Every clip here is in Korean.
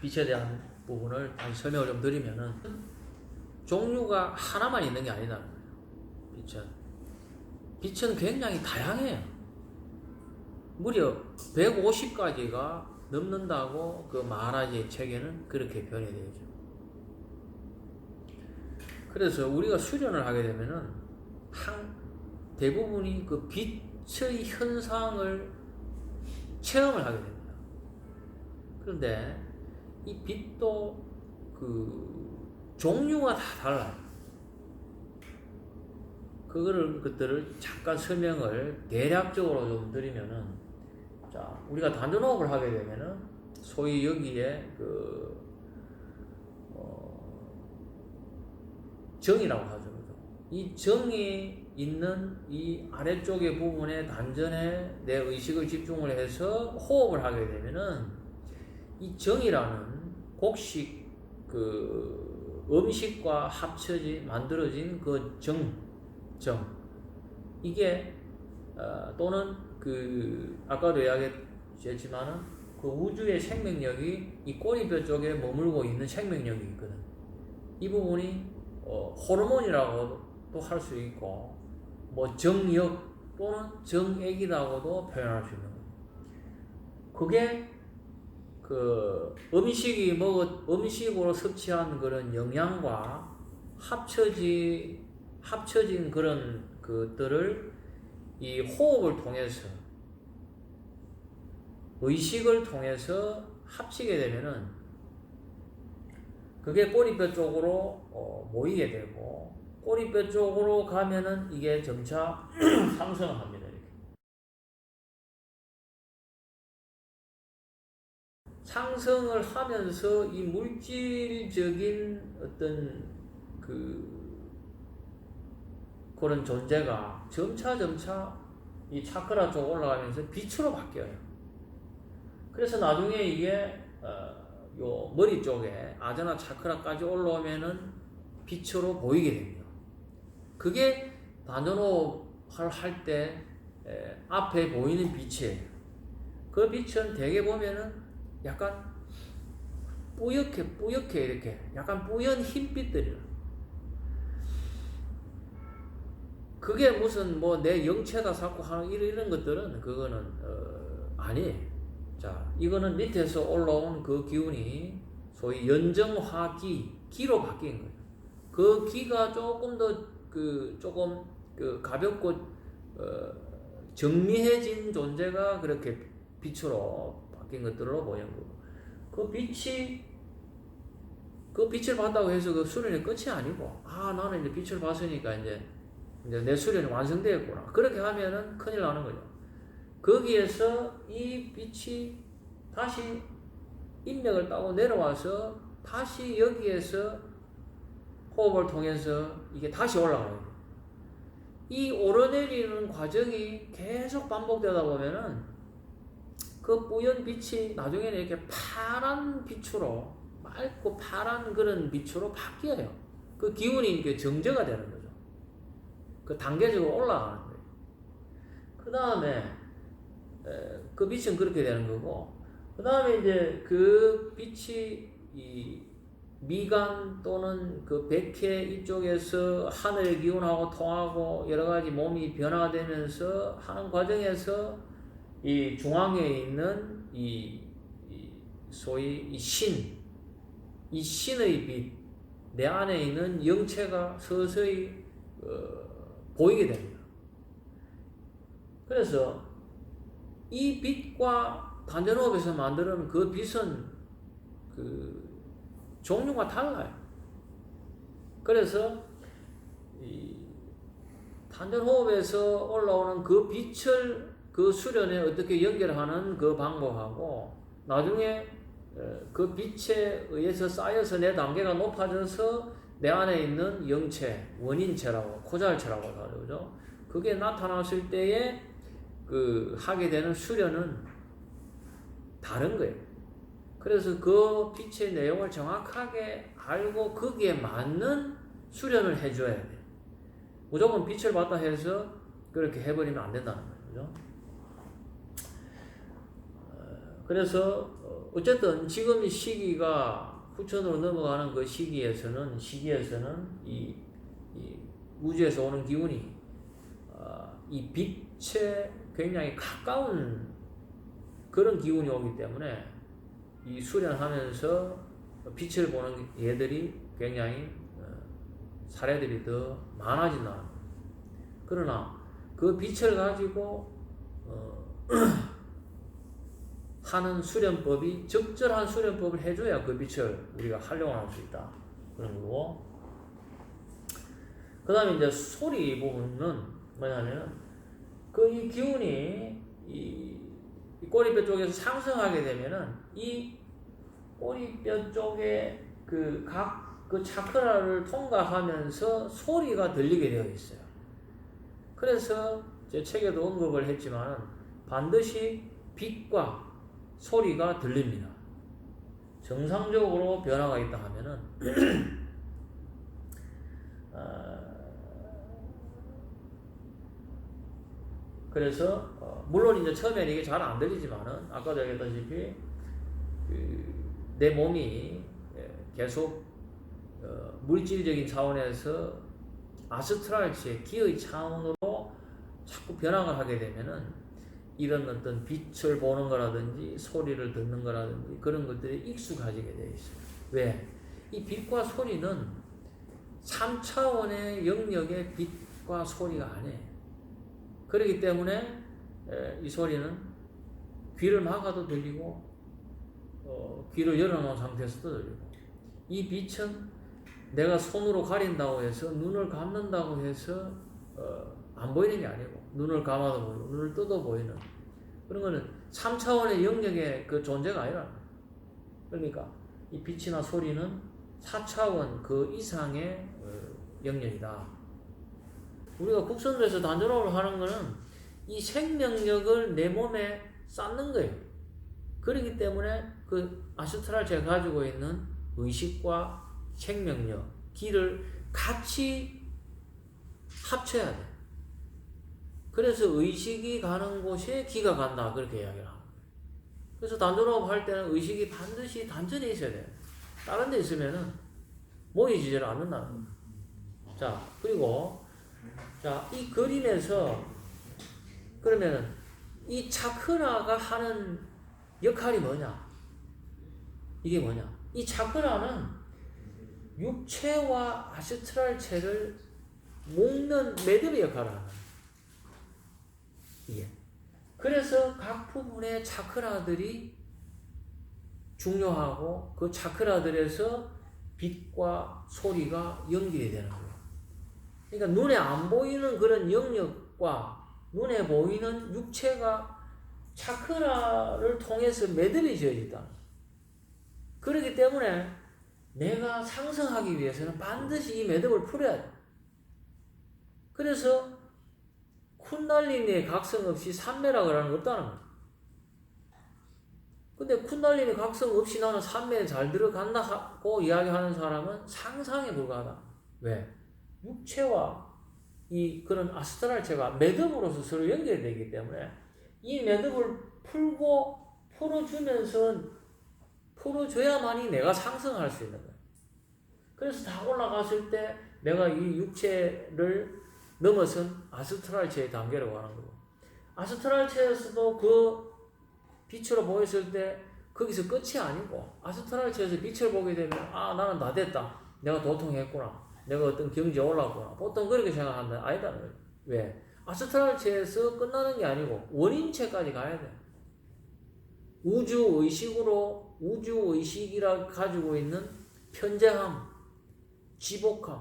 빛에 대한 부분을 다시 설명을 좀 드리면은 종류가 하나만 있는 게 거예요. 빛은 빛은 굉장히 다양해요. 무려 150가지가 넘는다고 그 마하라지의 책에는 그렇게 있죠. 그래서 우리가 수련을 하게 되면은 한 대부분이 그 빛의 현상을 체험을 하게 됩니다. 그런데 이 빛도 그 종류가 다 달라요. 그거를 것들을 잠깐 설명을 대략적으로 좀 드리면은 자 우리가 단전호흡을 하게 되면은 소위 여기에 그 어, 정이라고 하죠. 이 정이 있는 이 아래쪽의 부분에 단전에 내 의식을 집중을 해서 호흡을 하게 되면은 이 정이라는 곡식 그 음식과 합쳐지 만들어진 그 정, 정 이게 어, 또는 그 아까도 이야기했지만은 그 우주의 생명력이 이 꼬리뼈 쪽에 머물고 있는 생명력이 있거든. 이 부분이 어, 호르몬이라고도 할 수 있고 뭐 정력 또는 정액이라고도 표현할 수 있는 거예요. 그게 그 음식이 먹었 음식으로 섭취한 그런 영양과 합쳐지 합쳐진 그런 것들을 이 호흡을 통해서 의식을 통해서 합치게 되면은 그게 꼬리뼈 쪽으로 어, 모이게 되고 꼬리뼈 쪽으로 가면은 이게 점차 상승합니다. 상승을 하면서 이 물질적인 어떤 그 그런 존재가 점차 점차 이 차크라 쪽 올라가면서 빛으로 바뀌어요. 그래서 나중에 이게 어, 요 머리 쪽에 아자나 차크라까지 올라오면은 빛으로 보이게 됩니다. 그게 단전호흡을 할때 앞에 보이는 빛이에요. 그 빛은 대개 보면은 약간 뿌옇게 뿌옇게 이렇게 약간 뿌연 흰빛들이요. 그게 무슨 뭐 내 영체다 자꾸 하는 이런, 이런 것들은 그거는 어, 아니에요. 자, 이거는 밑에서 올라온 그 기운이 소위 연정화기 기로 바뀐 거예요. 그 기가 조금 더 그 조금 그 가볍고 어, 정리해진 존재가 그렇게 빛으로 바뀐 것들로 보이는 거고 그 빛이 그 빛을 봤다고 해서 그 수련의 끝이 아니고 아 나는 이제 빛을 봤으니까 이제 이제 내 수련이 완성되었구나 그렇게 하면은 큰일 나는 거죠. 거기에서 이 빛이 다시 인맥을 따고 내려와서 다시 여기에서 호흡을 통해서 이게 다시 올라가요. 이 오르내리는 과정이 계속 반복되다 보면은 그 뿌연 빛이 나중에는 이렇게 파란 빛으로 맑고 파란 그런 빛으로 바뀌어요. 그 기운이 이렇게 정제가 되는 거죠. 그 단계적으로 올라가는 거예요. 그 다음에 그 빛은 그렇게 되는 거고, 그 다음에 이제 그 빛이 이 미간 또는 그 백회 이쪽에서 하늘의 기운하고 통하고 여러 가지 몸이 변화되면서 하는 과정에서 이 중앙에 있는 이, 이 소위 이 신, 이 신의 빛, 내 안에 있는 영체가 서서히 어, 보이게 됩니다. 그래서 이 빛과 단전호흡에서 만드는 그 빛은 그 종류가 달라요. 그래서 이 단전호흡에서 올라오는 그 빛을 그 수련에 어떻게 연결하는 그 방법하고 나중에 그 빛에 의해서 쌓여서 내 단계가 높아져서 내 안에 있는 영체, 원인체라고 코잘체라고 하죠. 그게 나타났을 때에 그 하게 되는 수련은 다른 거예요. 그래서 그 빛의 내용을 정확하게 알고 거기에 맞는 수련을 해줘야 돼. 무조건 빛을 받다 해서 그렇게 해버리면 안 된다는 거죠. 그래서 어, 어쨌든 지금 이 시기가 후천으로 넘어가는 그 시기에서는 시기에서는 이, 이 우주에서 오는 기운이 어, 이 빛에 굉장히 가까운 그런 기운이 오기 때문에 이 수련하면서 빛을 보는 얘들이 굉장히 어, 사례들이 더 많아진다. 그러나 그 빛을 가지고 어, 하는 수련법이 적절한 수련법을 해줘야 그 빛을 우리가 활용할 수 있다. 그런 거고. 그 다음에 이제 소리 부분은 뭐냐면, 그 이 기운이 이, 이 꼬리뼈 쪽에서 상승하게 되면은 이 꼬리뼈 쪽에 그 각그 차크라를 통과하면서 소리가 들리게 되어 있어요. 그래서 제 책에도 언급을 했지만 반드시 빛과 소리가 들립니다. 정상적으로 변화가 있다 하면은 어, 그래서 어, 물론 이제 처음에는 이게 잘 안 들리지만은 아까도 얘기했다시피 그 내 몸이 예, 계속 어, 물질적인 차원에서 아스트랄치의 기의 차원으로 자꾸 변화를 하게 되면은 이런 어떤 빛을 보는 거라든지 소리를 듣는 거라든지 그런 것들이 익숙해지게 돼 있어요. 왜? 이 빛과 소리는 3차원의 영역의 빛과 소리가 아니에요. 그렇기 때문에 에, 이 소리는 귀를 막아도 들리고 어, 귀를 열어놓은 상태에서도 들리고 이 빛은 내가 손으로 가린다고 해서 눈을 감는다고 해서 어, 안 보이는 게 아니고 눈을 감아도 보이고 눈을 떠도 보이는 그런 거는 3차원의 영역의 그 존재가 아니라 그러니까 이 빛이나 소리는 4차원 그 이상의 어, 영역이다. 우리가 국선에서 단전호흡을 하는 거는 이 생명력을 내 몸에 쌓는 거예요. 그렇기 때문에 그 아스트랄 제가 가지고 있는 의식과 생명력, 기를 같이 합쳐야 돼. 그래서 의식이 가는 곳에 기가 간다. 그렇게 이야기를 합니다. 그래서 단전호흡 할 때는 의식이 반드시 단전에 있어야 돼요. 다른 데 있으면은 않는다는 거예요. 자, 그리고, 자, 이 그림에서, 그러면은, 이 차크라가 하는 역할이 뭐냐? 이게 뭐냐? 이 차크라는 육체와 아스트랄체를 묶는 매듭의 역할을 하는 거 이게. 그래서 각 부분의 차크라들이 중요하고 그 차크라들에서 빛과 소리가 연결이 되는 거예요. 그러니까 눈에 안 보이는 그런 영역과 눈에 보이는 육체가 차크라를 통해서 매듭이 지어졌다. 그렇기 때문에 내가 상승하기 위해서는 반드시 이 매듭을 풀어야 돼. 그래서 쿤달리니의 각성 없이 산매라고 하는 거 없다는 거야. 근데 쿤달리니 각성 없이 나는 산매에 잘 들어간다고 이야기하는 사람은 상상에 불과하다. 왜? 육체와 이 그런 아스트랄체가 매듭으로서 서로 연결되기 때문에 이 매듭을 풀고 풀어주면서 풀어줘야만이 내가 상승할 수 있는 거야. 그래서 다 올라갔을 때 내가 이 육체를 넘어선 아스트랄체의 단계로 가는 거고. 아스트랄체에서도 그 빛으로 보였을 때 거기서 끝이 아니고 아스트랄체에서 빛을 보게 되면 아 나는 다 됐다. 내가 도통했구나. 내가 어떤 경지에 올랐구나. 보통 그렇게 생각한다. 거예요. 왜? 아스트랄체에서 끝나는 게 아니고 원인체까지 가야 돼. 우주 의식으로 우주 의식이라 가지고 있는 편재함, 지복함,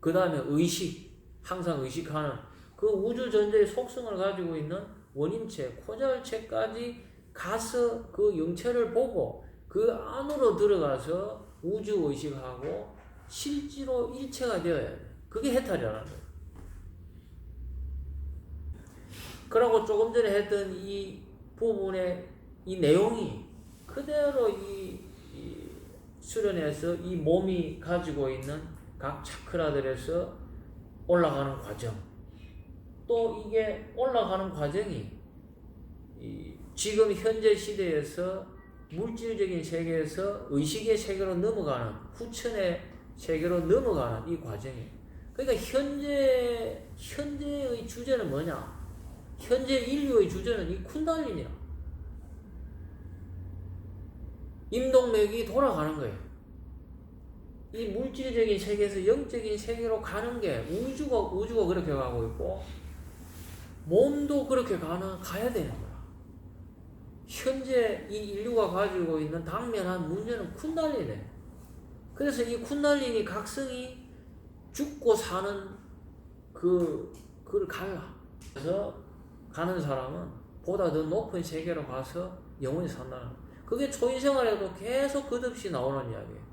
그 다음에 의식, 항상 의식하는 그 우주 전체의 속성을 가지고 있는 원인체, 코자일체까지 가서 그 영체를 보고 그 안으로 들어가서 우주 의식하고 실제로 일체가 되어야 돼. 그게 해탈이라는 거예요. 그러고 조금 전에 했던 이 부분의 이 내용이 그대로 이, 이 수련에서 이 몸이 가지고 있는 각 차크라들에서 올라가는 과정. 또 이게 올라가는 과정이 이 지금 현재 시대에서 물질적인 세계에서 의식의 세계로 넘어가는 후천의 세계로 넘어가는 이 과정이에요. 그러니까 현재 현재의 주제는 뭐냐? 현재 인류의 주제는 이 쿤달린이야. 임동맥이 돌아가는 거예요. 이 물질적인 세계에서 영적인 세계로 가는 게 우주가 우주가 그렇게 가고 있고 몸도 그렇게 가는 가야 되는 거야. 현재 이 인류가 가지고 있는 당면한 문제는 쿤달리네. 그래서 이 쿤달리니 각성이 죽고 사는 그 그를 갈라. 그래서 가는 사람은 보다 더 높은 세계로 가서 영원히 산다는. 그게 초인생활에도 계속 끝없이 나오는 이야기예요.